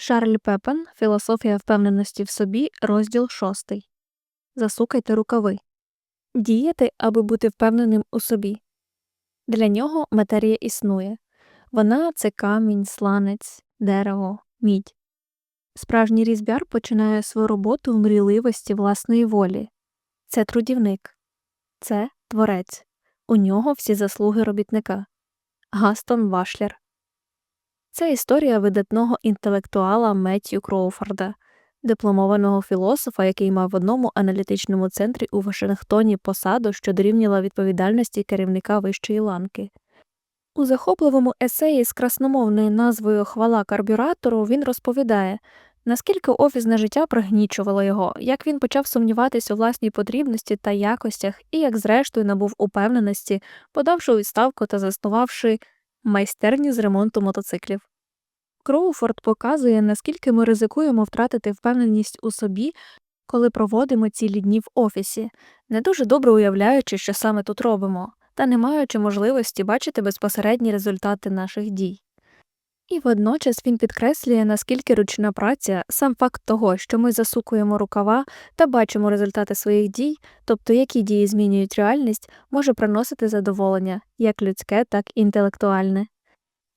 Шарль Пепен Філософія впевненості в собі, розділ 6. Засукайте рукави. Діяти, аби бути впевненим у собі. Для нього матерія існує. Вона це камінь, сланець, дерево, мідь. Справжній різьбяр починає свою роботу в мрійливості власної волі. Це трудівник. Це творець. У нього всі заслуги робітника. Гастон Вашлер. Це історія видатного інтелектуала Меттью Кроуфорда, дипломованого філософа, який мав в одному аналітичному центрі у Вашингтоні посаду, що дорівнювала відповідальності керівника вищої ланки. У захопливому есеї з красномовною назвою Хвала карбюратору він розповідає, наскільки офісне життя пригнічувало його, як він почав сумніватись у власній потрібності та якостях і як зрештою набув упевненості, подавши відставку та заснувавши майстерню з ремонту мотоциклів. Кроуфорд показує, наскільки ми ризикуємо втратити впевненість у собі, коли проводимо цілі дні в офісі, не дуже добре уявляючи, що саме тут робимо, та не маючи можливості бачити безпосередні результати наших дій. І водночас він підкреслює, наскільки ручна праця, сам факт того, що ми засукуємо рукава та бачимо результати своїх дій, тобто які дії змінюють реальність, може приносити задоволення як людське, так і інтелектуальне.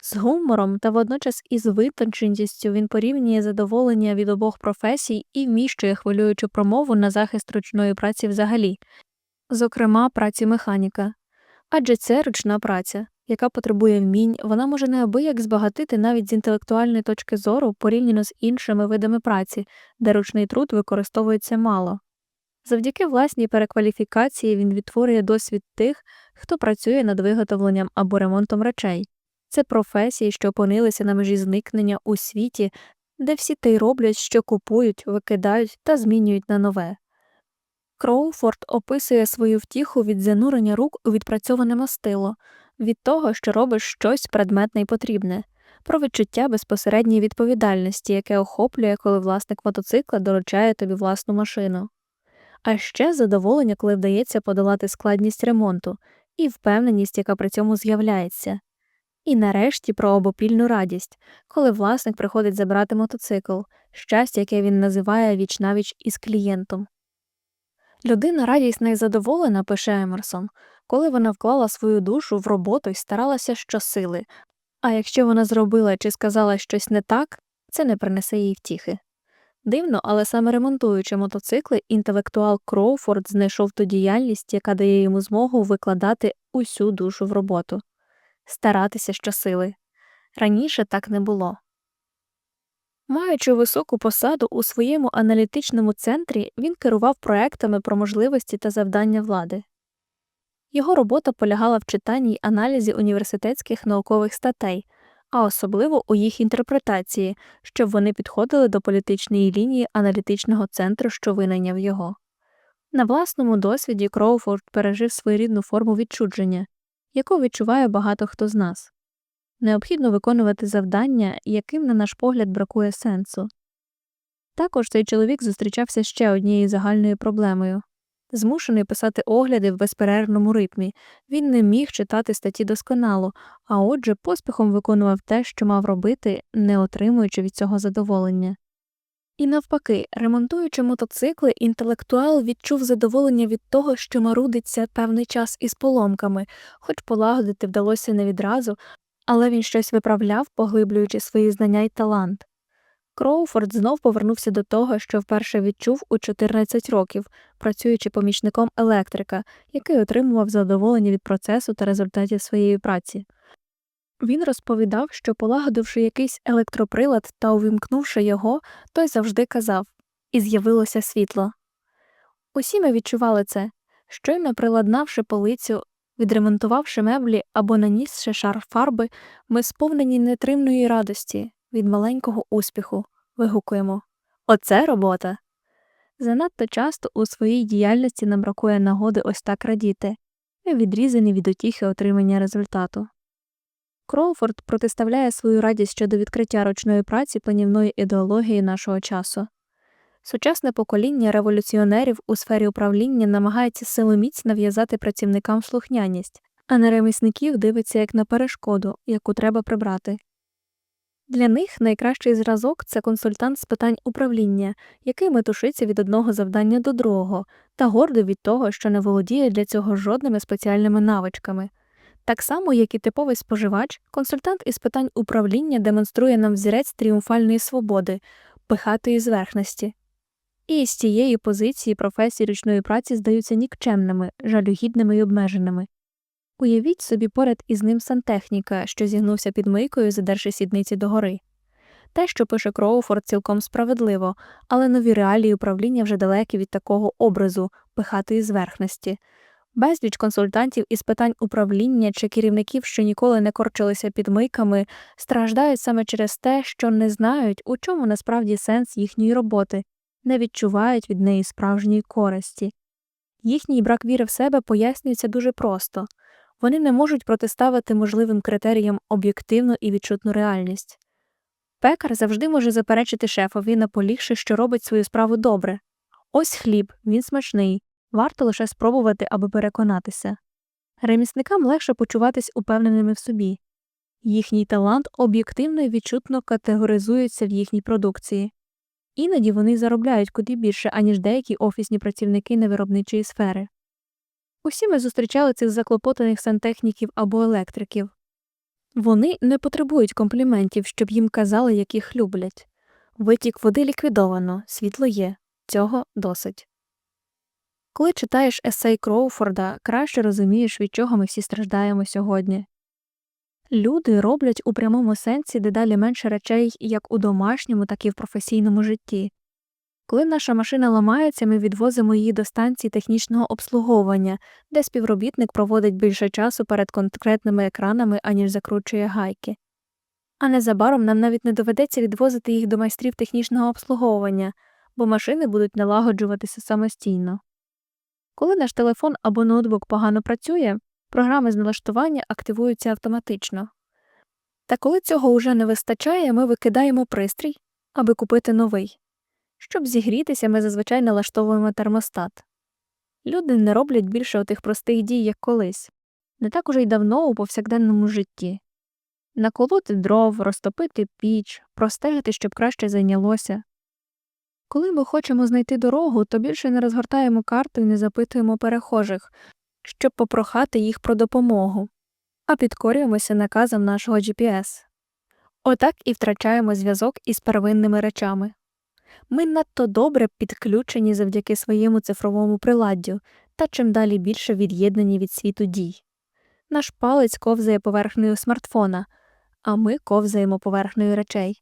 З гумором та водночас із витонченістю він порівнює задоволення від обох професій і вміщує хвилюючу промову на захист ручної праці взагалі, зокрема праці механіка. Адже це ручна праця, яка потребує вмінь, вона може неабияк збагатити навіть з інтелектуальної точки зору порівняно з іншими видами праці, де ручний труд використовується мало. Завдяки власній перекваліфікації він відтворює досвід тих, хто працює над виготовленням або ремонтом речей. Це професії, що опинилися на межі зникнення у світі, де всі те й роблять, що купують, викидають та змінюють на нове. Кроуфорд описує свою втіху від занурення рук у відпрацьоване мастило, від того, що робиш щось предметне й потрібне, про відчуття безпосередньої відповідальності, яке охоплює, коли власник мотоцикла доручає тобі власну машину. А ще задоволення, коли вдається подолати складність ремонту, і впевненість, яка при цьому з'являється. І нарешті про обопільну радість, коли власник приходить забрати мотоцикл, щастя, яке він називає вічнавіч із клієнтом. Людина радісна і задоволена, пише Емерсон, коли вона вклала свою душу в роботу і старалася щосили, а якщо вона зробила чи сказала щось не так, це не принесе їй втіхи. Дивно, але саме ремонтуючи мотоцикли, інтелектуал Кроуфорд знайшов ту діяльність, яка дає йому змогу викладати усю душу в роботу старатися щосили. Раніше так не було. Маючи високу посаду у своєму аналітичному центрі, він керував проектами про можливості та завдання влади. Його робота полягала в читанні й аналізі університетських наукових статей, а особливо у їх інтерпретації, щоб вони підходили до політичної лінії аналітичного центру, що винайняв його. На власному досвіді Кроуфорд пережив своєрідну форму відчудження, яку відчуває багато хто з нас. Необхідно виконувати завдання, яким, на наш погляд, бракує сенсу. Також цей чоловік зустрічався ще однією загальною проблемою змушений писати огляди в безперервному ритмі, він не міг читати статті досконало, а отже, поспіхом виконував те, що мав робити, не отримуючи від цього задоволення. І навпаки, ремонтуючи мотоцикли, інтелектуал відчув задоволення від того, що марудиться певний час із поломками, хоч полагодити вдалося не відразу, але він щось виправляв, поглиблюючи свої знання й талант. Кроуфорд знов повернувся до того, що вперше відчув у 14 років, працюючи помічником електрика, який отримував задоволення від процесу та результатів своєї праці. Він розповідав, що, полагодивши якийсь електроприлад та увімкнувши його, той завжди казав і з'явилося світло. Усі ми відчували це, щойно приладнавши полицю, відремонтувавши меблі або нанісши шар фарби, ми сповнені нетримної радості від маленького успіху, вигукуємо Оце робота. Занадто часто у своїй діяльності нам бракує нагоди ось так радіти, відрізані від утіхи отримання результату. Кроуфорд протиставляє свою радість щодо відкриття ручної праці панівної ідеології нашого часу. Сучасне покоління революціонерів у сфері управління намагається силоміць нав'язати працівникам слухняність, а на ремісників дивиться як на перешкоду, яку треба прибрати. Для них найкращий зразок це консультант з питань управління, який метушиться від одного завдання до другого, та гордий від того, що не володіє для цього жодними спеціальними навичками. Так само, як і типовий споживач, консультант із питань управління демонструє нам взірець тріумфальної свободи, пихатої зверхності. І з цієї позиції професії ручної праці здаються нікчемними, жалюгідними і обмеженими. Уявіть собі поряд із ним сантехніка, що зігнувся під мийкою, задерши сідниці догори. Те, що пише Кроуфорд, цілком справедливо, але нові реалії управління вже далекі від такого образу, пихатої зверхності. Безліч консультантів із питань управління чи керівників, що ніколи не корчилися під мийками, страждають саме через те, що не знають, у чому насправді сенс їхньої роботи, не відчувають від неї справжньої користі. Їхній брак віри в себе пояснюється дуже просто вони не можуть протиставити можливим критеріям об'єктивну і відчутну реальність. Пекар завжди може заперечити шефові, наполігши, що робить свою справу добре. Ось хліб, він смачний, варто лише спробувати, аби переконатися. Ремісникам легше почуватись упевненими в собі. Їхній талант об'єктивно і відчутно категоризується в їхній продукції. Іноді вони заробляють куди більше, аніж деякі офісні працівники невиробничої сфери. Усі ми зустрічали цих заклопотаних сантехніків або електриків. Вони не потребують компліментів, щоб їм казали, як їх люблять. Витік води ліквідовано, світло є, цього досить. Коли читаєш есей Кроуфорда, краще розумієш, від чого ми всі страждаємо сьогодні. Люди роблять у прямому сенсі дедалі менше речей як у домашньому, так і в професійному житті. Коли наша машина ламається, ми відвозимо її до станції технічного обслуговування, де співробітник проводить більше часу перед конкретними екранами, аніж закручує гайки. А незабаром нам навіть не доведеться відвозити їх до майстрів технічного обслуговування, бо машини будуть налагоджуватися самостійно. Коли наш телефон або ноутбук погано працює, програми з налаштування активуються автоматично. Та коли цього уже не вистачає, ми викидаємо пристрій, аби купити новий. Щоб зігрітися, ми зазвичай налаштовуємо термостат. Люди не роблять більше отих простих дій, як колись, не так уже й давно у повсякденному житті наколоти дров, розтопити піч, простежити, щоб краще зайнялося. Коли ми хочемо знайти дорогу, то більше не розгортаємо карту і не запитуємо перехожих, щоб попрохати їх про допомогу, а підкорюємося наказам нашого GPS. Отак і втрачаємо зв'язок із первинними речами. Ми надто добре підключені завдяки своєму цифровому приладдю та чим далі більше від'єднані від світу дій. Наш палець ковзає поверхнею смартфона, а ми ковзаємо поверхнею речей.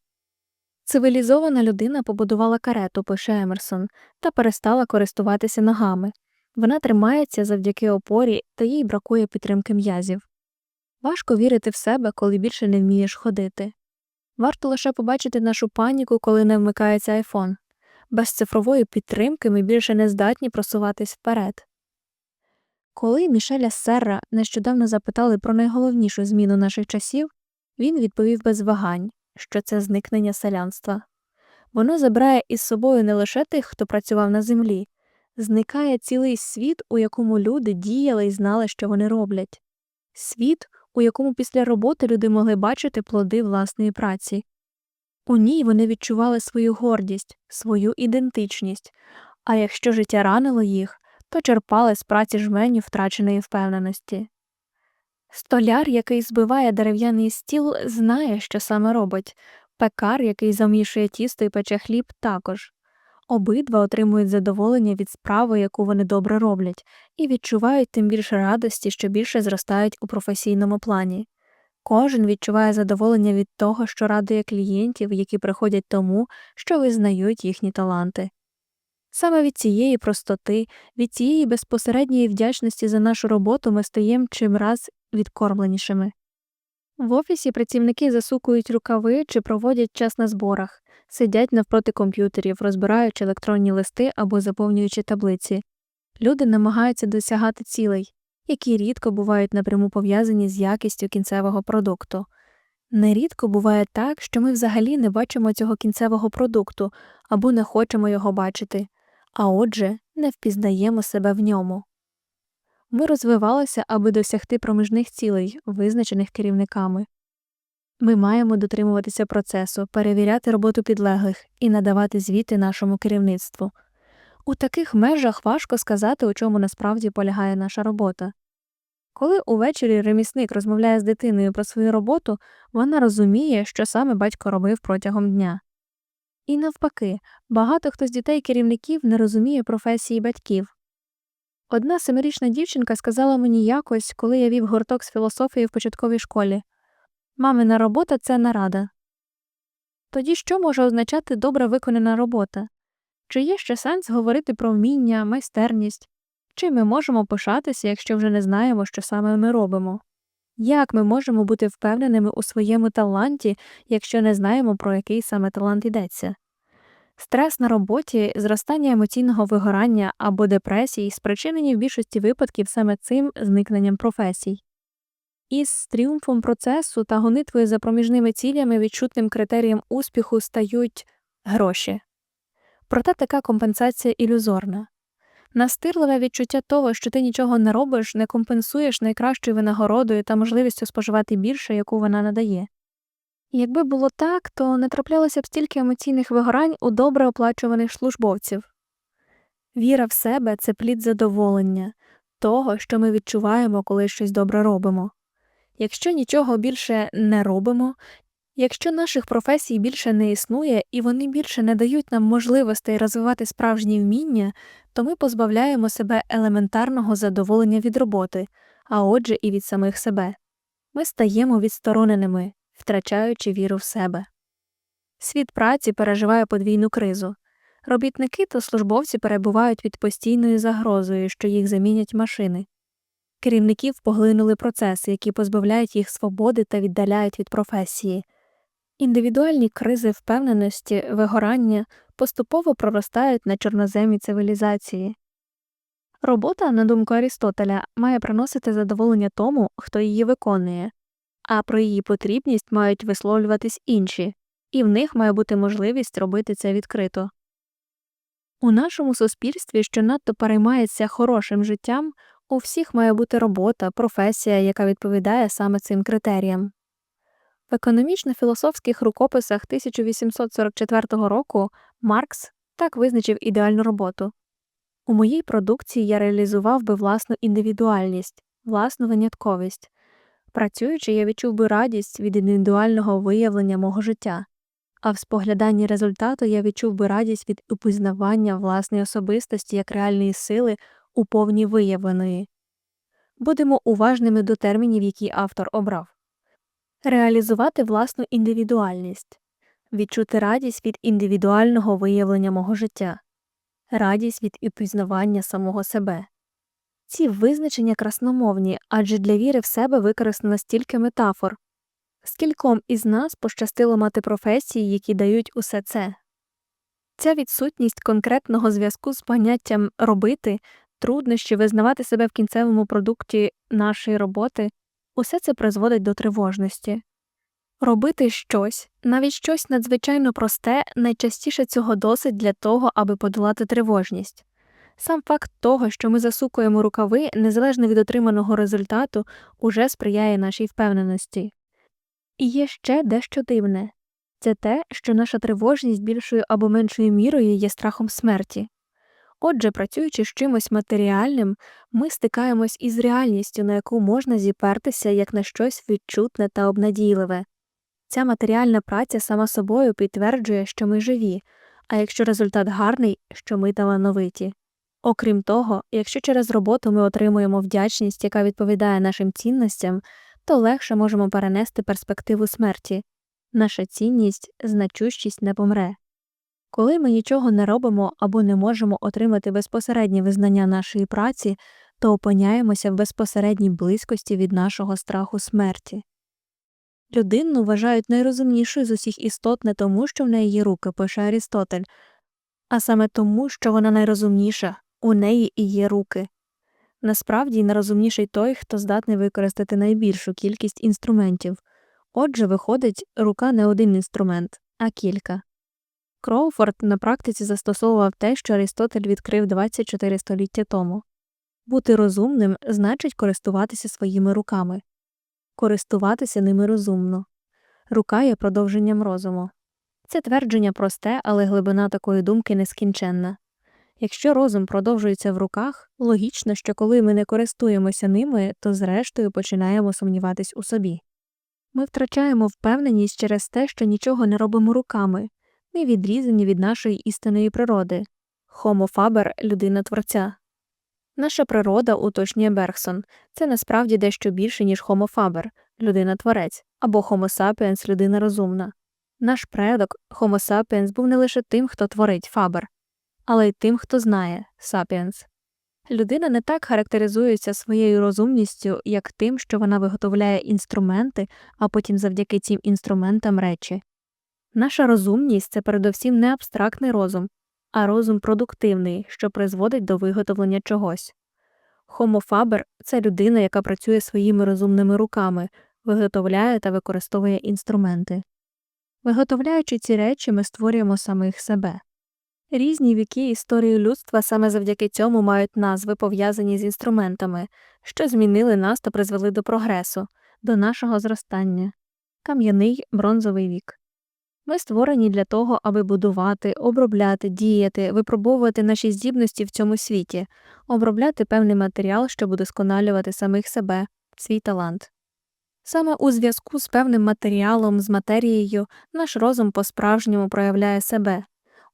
Цивілізована людина побудувала карету, пише Емерсон, та перестала користуватися ногами. Вона тримається завдяки опорі, та їй бракує підтримки м'язів. Важко вірити в себе, коли більше не вмієш ходити. Варто лише побачити нашу паніку, коли не вмикається айфон. Без цифрової підтримки ми більше не здатні просуватись вперед. Коли Мішеля Серра нещодавно запитали про найголовнішу зміну наших часів, він відповів без вагань, що це зникнення селянства. Воно забирає із собою не лише тих, хто працював на землі, зникає цілий світ, у якому люди діяли і знали, що вони роблять, світ, у якому після роботи люди могли бачити плоди власної праці. У ній вони відчували свою гордість, свою ідентичність, а якщо життя ранило їх, то черпали з праці жменю втраченої впевненості. Столяр, який збиває дерев'яний стіл, знає, що саме робить, пекар, який замішує тісто і пече хліб, також. Обидва отримують задоволення від справи, яку вони добре роблять, і відчувають тим більше радості, що більше зростають у професійному плані. Кожен відчуває задоволення від того, що радує клієнтів, які приходять тому, що визнають їхні таланти. Саме від цієї простоти, від цієї безпосередньої вдячності за нашу роботу ми стаємо чимраз відкормленішими. В офісі працівники засукують рукави чи проводять час на зборах, сидять навпроти комп'ютерів, розбираючи електронні листи або заповнюючи таблиці. Люди намагаються досягати цілей, які рідко бувають напряму пов'язані з якістю кінцевого продукту. Нерідко буває так, що ми взагалі не бачимо цього кінцевого продукту або не хочемо його бачити, а отже, не впізнаємо себе в ньому. Ми розвивалися, аби досягти проміжних цілей, визначених керівниками. Ми маємо дотримуватися процесу, перевіряти роботу підлеглих і надавати звіти нашому керівництву. У таких межах важко сказати, у чому насправді полягає наша робота. Коли увечері ремісник розмовляє з дитиною про свою роботу, вона розуміє, що саме батько робив протягом дня. І навпаки, багато хто з дітей керівників не розуміє професії батьків. Одна семирічна дівчинка сказала мені якось, коли я вів гурток з філософії в початковій школі Мамина робота це нарада. Тоді що може означати добре виконана робота? Чи є ще сенс говорити про вміння, майстерність? Чи ми можемо пишатися, якщо вже не знаємо, що саме ми робимо? Як ми можемо бути впевненими у своєму таланті, якщо не знаємо, про який саме талант йдеться? Стрес на роботі, зростання емоційного вигорання або депресії спричинені в більшості випадків саме цим зникненням професій. Із тріумфом процесу та гонитвою за проміжними цілями відчутним критерієм успіху стають гроші. Проте така компенсація ілюзорна. Настирливе відчуття того, що ти нічого не робиш, не компенсуєш найкращою винагородою та можливістю споживати більше, яку вона надає. Якби було так, то не траплялося б стільки емоційних вигорань у добре оплачуваних службовців. Віра в себе це плід задоволення, того, що ми відчуваємо, коли щось добре робимо. Якщо нічого більше не робимо, якщо наших професій більше не існує і вони більше не дають нам можливостей розвивати справжні вміння, то ми позбавляємо себе елементарного задоволення від роботи, а отже, і від самих себе. Ми стаємо відстороненими, втрачаючи віру в себе. Світ праці переживає подвійну кризу. Робітники та службовці перебувають під постійною загрозою, що їх замінять машини. Керівників поглинули процеси, які позбавляють їх свободи та віддаляють від професії. Індивідуальні кризи впевненості, вигорання поступово проростають на чорноземі цивілізації. Робота, на думку Арістотеля, має приносити задоволення тому, хто її виконує, а про її потрібність мають висловлюватись інші, і в них має бути можливість робити це відкрито. У нашому суспільстві, що надто переймається хорошим життям, у всіх має бути робота, професія, яка відповідає саме цим критеріям. В економічно-філософських рукописах 1844 року Маркс так визначив ідеальну роботу у моїй продукції я реалізував би власну індивідуальність, власну винятковість. Працюючи, я відчув би радість від індивідуального виявлення мого життя, а в спогляданні результату я відчув би радість від упізнавання власної особистості як реальної сили у повній виявленої. Будемо уважними до термінів, які автор обрав реалізувати власну індивідуальність, відчути радість від індивідуального виявлення мого життя, радість від упізнавання самого себе. Ці визначення красномовні, адже для віри в себе використано стільки метафор. Скільком із нас пощастило мати професії, які дають усе це. Ця відсутність конкретного зв'язку з поняттям робити, труднощі визнавати себе в кінцевому продукті нашої роботи, усе це призводить до тривожності. Робити щось, навіть щось надзвичайно просте, найчастіше цього досить для того, аби подолати тривожність. Сам факт того, що ми засукуємо рукави, незалежно від отриманого результату, уже сприяє нашій впевненості. І є ще дещо дивне це те, що наша тривожність більшою або меншою мірою є страхом смерті. Отже, працюючи з чимось матеріальним, ми стикаємось із реальністю, на яку можна зіпертися як на щось відчутне та обнадійливе. Ця матеріальна праця сама собою підтверджує, що ми живі, а якщо результат гарний, що ми талановиті. Окрім того, якщо через роботу ми отримуємо вдячність, яка відповідає нашим цінностям, то легше можемо перенести перспективу смерті наша цінність, значущість не помре. Коли ми нічого не робимо або не можемо отримати безпосереднє визнання нашої праці, то опиняємося в безпосередній близькості від нашого страху смерті. Людину вважають найрозумнішою з усіх істот не тому, що в неї є руки, пише Арістотель, а саме тому, що вона найрозумніша, у неї і є руки. Насправді найрозумніший той, хто здатний використати найбільшу кількість інструментів. Отже, виходить, рука не один інструмент, а кілька. Кроуфорд на практиці застосовував те, що Аристотель відкрив 24 століття тому бути розумним значить користуватися своїми руками, користуватися ними розумно. рука є продовженням розуму. Це твердження просте, але глибина такої думки нескінченна. Якщо розум продовжується в руках, логічно, що коли ми не користуємося ними, то зрештою починаємо сумніватись у собі. Ми втрачаємо впевненість через те, що нічого не робимо руками, ми відрізані від нашої істинної природи. Faber – людина творця. Наша природа, уточнює Бергсон, це насправді дещо більше, ніж faber – людина творець, або sapiens – людина розумна. Наш предок sapiens був не лише тим, хто творить фабер, але й тим, хто знає sapiens. Людина не так характеризується своєю розумністю, як тим, що вона виготовляє інструменти, а потім завдяки цим інструментам речі. Наша розумність це передовсім не абстрактний розум, а розум продуктивний, що призводить до виготовлення чогось. Faber – це людина, яка працює своїми розумними руками, виготовляє та використовує інструменти. Виготовляючи ці речі, ми створюємо самих себе. Різні віки історії людства саме завдяки цьому мають назви, пов'язані з інструментами, що змінили нас та призвели до прогресу, до нашого зростання. Кам'яний бронзовий вік. Ми створені для того, аби будувати, обробляти, діяти, випробовувати наші здібності в цьому світі, обробляти певний матеріал, щоб удосконалювати самих себе, свій талант. Саме у зв'язку з певним матеріалом, з матерією, наш розум по-справжньому проявляє себе.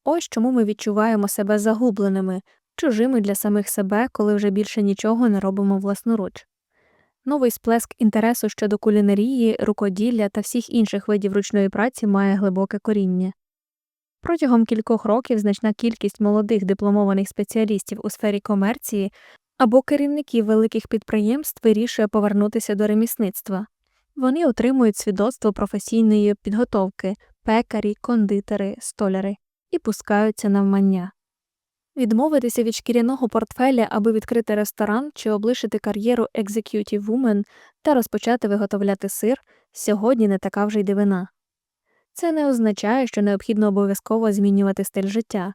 Ось чому ми відчуваємо себе загубленими, чужими для самих себе, коли вже більше нічого не робимо власноруч. Новий сплеск інтересу щодо кулінарії, рукоділля та всіх інших видів ручної праці має глибоке коріння. Протягом кількох років значна кількість молодих дипломованих спеціалістів у сфері комерції або керівників великих підприємств вирішує повернутися до ремісництва. Вони отримують свідоцтво професійної підготовки пекарі, кондитери, столяри і пускаються навмання. Відмовитися від шкіряного портфеля, аби відкрити ресторан чи облишити кар'єру Executive Woman та розпочати виготовляти сир сьогодні не така вже й дивина. Це не означає, що необхідно обов'язково змінювати стиль життя,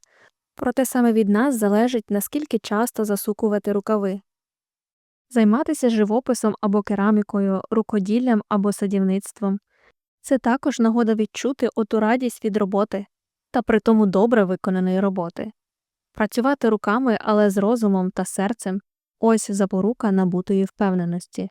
проте саме від нас залежить, наскільки часто засукувати рукави. Займатися живописом або керамікою, рукоділлям або садівництвом це також нагода відчути оту радість від роботи та при тому добре виконаної роботи. Працювати руками, але з розумом та серцем ось запорука набутої впевненості.